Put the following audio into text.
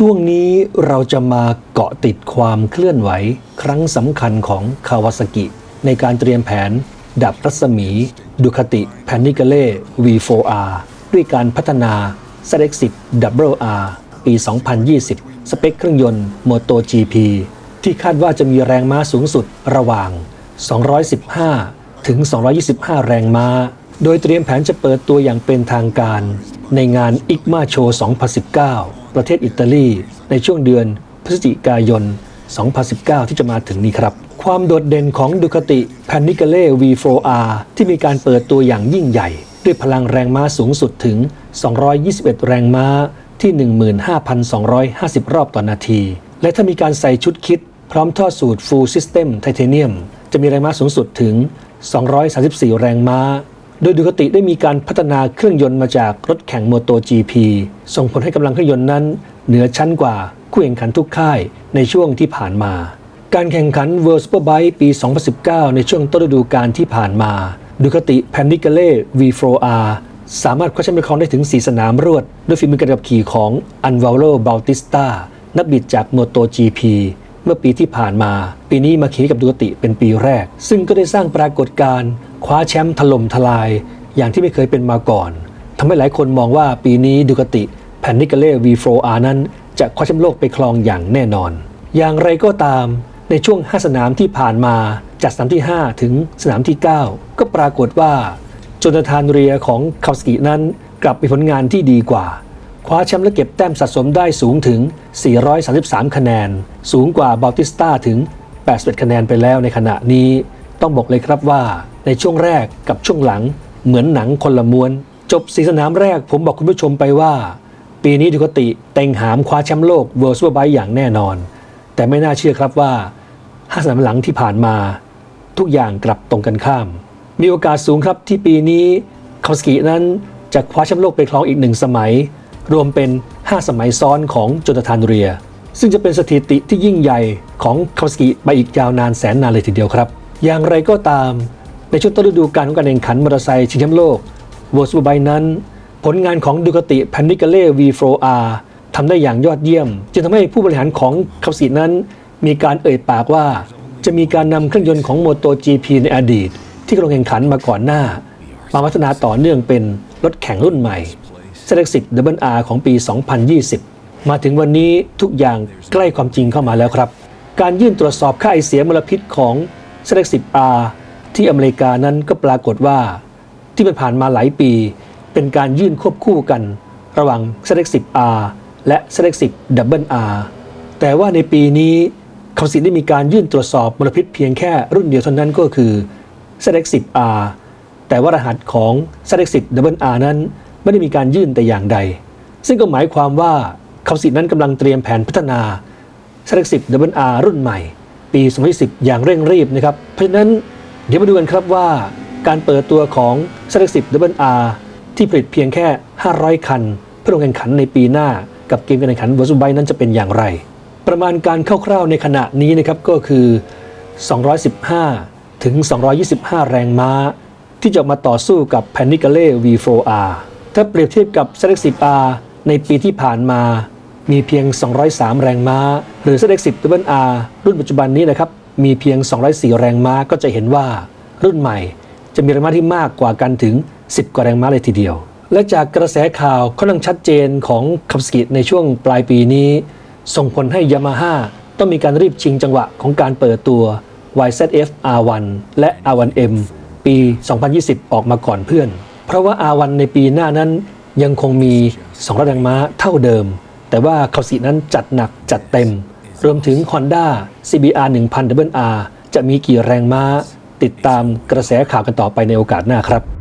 ช่วงนี้เราจะมาเกาะติดความเคลื่อนไหว ครั้งสำคัญของคาวาซากิ ในการเตรียมแผน ดับรัศมีดูคติแพนิกเล่ V4R ด้วยการพัฒนา s e l e x i t Double R ปี 2020 สเปคเครื่องยนต์ Moto GP ที่คาดว่าจะมีแรงม้าสูงสุดระหว่าง 215 ถึง 225 แรงม้า โดยเตรียมแผนจะเปิดตัวอย่างเป็นทางการ ในงาน ICMA Show 2019 ประเทศอิตาลีในช่วงเดือนพฤศจิกายน 2019 ที่จะมาถึงนี้ครับ ความโดดเด่นของดูคติ p a n i c a l e V4R ที่มีการเปิดตัวอย่างยิ่งใหญ่ ด้วยพลังแรงม้าสูงสุดถึง 221 แรงม้าที่ 15,250 รอบต่อนาที และถ้ามีการใส่ชุดคิด พร้อมท่อสูตร Full System Titanium จะมีแรงม้าสูงสุดถึง 234 แรงม้า โดยดูคติได้มีการพัฒนาเครื่องยนต์มาจากรถแข่งโมโต GP ส่งผลให้กำลังเครื่องยนต์นั้น เหนือชั้นกว่าคู่แข่งขันทุกค่ายในช่วงที่ผ่านมา การแข่งขัน World Superbike ปี 2019 ในช่วงต้นฤดูกาลที่ผ่านมาดูคติ p a n i c a l e V4R สามารถคว้าแชมป์เป็นครองได้ถึง 4 สนามรวด ด้วยฝีมือการขับขี่ของ Anvalo Bautista นักบิดจาก MotoGP เมื่อปีที่ผ่านมา ปีนี้มาขี่กับดูคติเป็นปีแรก ซึ่งก็ได้สร้างปรากฏการณ์ คว้าแชมป์ถล่มทลายอย่างที่ไม่เคยเป็นมาก่อนทำให้หลายคนมองว่าปีนี้ดูคติ p a n i c a l e V4R นั้นจะคว้าแชมป์โลกไปครองอย่างแน่นอน อย่างไรก็ตามในช่วง 5 สนามที่ผ่านมาจากสนามที่ 5 ถึงสนามที่ 9 ก็ปรากฏว่าโจนาธานเรียของคาวสกินั้นกลับมีผลงานที่ดีกว่า คว้าแชมป์และเก็บแต้มสะสมได้สูงถึง 433 คะแนน สูงกว่าบาติสตาถึง 81 คะแนนไปแล้วในขณะนี้ ต้องบอกเลยครับว่า ในช่วงแรกกับช่วงหลังเหมือนหนังคนละม้วน จบสีสนามแรกผมบอกคุณผู้ชมไปว่า ปีนี้ดูคติเต็งหามคว้าแชมป์โลก World Superbike อย่างแน่นอน แต่ไม่น่าเชื่อครับว่าห้าสนามหลังที่ผ่านมา ทุกอย่างกลับตรงกันข้าม มีโอกาสสูงครับที่ปีนี้คาวสกินั้นจะคว้าแชมป์โลกไปครองอีกหนึ่งสมัย รวมเป็น 5 สมัยซ้อนของโจนาธานเรีย ซึ่งจะเป็นสถิติที่ยิ่งใหญ่ของคาวสกิไปอีกยาวนานแสนนานเลยทีเดียวครับ อย่างไรก็ตาม ในช่วงต้นฤดูกาลของการแข่งขันมอเตอร์ไซค์ชิงแชมป์โลก World Superbike นั้น ผลงานของดูคติ p a n i c a l e V4R ทำได้อย่างยอดเยี่ยมจึงทำให้ผู้บริหารของคาวสกินั้น มีการเอ่ยปากว่า จะมีการนำเครื่องยนต์ของ MotoGP ในอดีต ที่กำลังแข่งขันมาก่อนหน้า มาพัฒนาต่อเนื่องเป็นรถแข่งรุ่นใหม่ s e l e c t 10 Double R ของปี 2020 มาถึงวันนี้ทุกอย่างใกล้ความจริงเข้ามาแล้วครับ การยื่นตรวจสอบค่าไอเสียมลพิษของ s e l e c t 10 R ที่อเมริกานั้นก็ปรากฏว่า ที่มันผ่านมาหลายปี เป็นการยื่นควบคู่กัน ระหว่าง s e l e c t 10 R และ s e l e c t 10 Double R แต่ว่าในปีนี้เขาสิได้มีการยื่นตรวจสอบมลพิษเพียงแค่รุ่นเดียวเท่านั้นก็คือ s e l e c t 10 R แต่ว่ารหัสของ s e l e c t 10 Double R นั้นไม่ได้มีการยื่นแต่อย่างใด ซึ่งก็หมายความว่าเขาสินั้นกำลังเตรียมแผนพัฒนา s e l e c t 10 Double R รุ่นใหม่ ปี 2010 อย่างเร่งรีบนะครับ เพราะฉะนั้น เดี๋ยวมาดูกันครับว่าการเปิดตัวของ s e l e c t 10 Double R ที่ผลิตเพียงแค่ 500 คัน เพื่อลงแข่งขันในปีหน้า กับเกมการแข่งขัน World Superbike นั้นจะเป็นอย่างไร ประมาณการคร่าวๆในขณะนี้นะครับก็คือ 215 ถึง 225 แรงม้า ที่จะมาต่อสู้กับ p a n i c a l e V4R ถ้าเปรียบเทียบกับ s e l e c t 10 R ในปีที่ผ่านมามีเพียง 203 แรงม้า หรือ s e l e c t 10 Double R รุ่นปัจจุบันนี้นะครับ มีเพียง 204 แรงม้าก็จะเห็นว่ารุ่นใหม่จะมีแรงม้าที่มากกว่ากันถึง 10 กว่าแรงม้าเลยทีเดียว และจากกระแสข่าวค่อนข้างชัดเจนของคับสกิในช่วงปลายปีนี้ ส่งผลให้ยามาฮ่าต้องมีการรีบชิงจังหวะของการเปิดตัว YZF R1 และ R1M ปี 2020 ออกมาก่อนเพื่อน เพราะว่า R1 ในปีหน้านั้นยังคงมี 2 แรงม้าเท่าเดิม แต่ว่าคาสินั้นจัดหนักจัดเต็ม รวมถึง Honda CBR 1000 r จะมีกี่แรงม้า ติดตามกระแสข่าวกันต่อไปในโอกาสหน้าครับ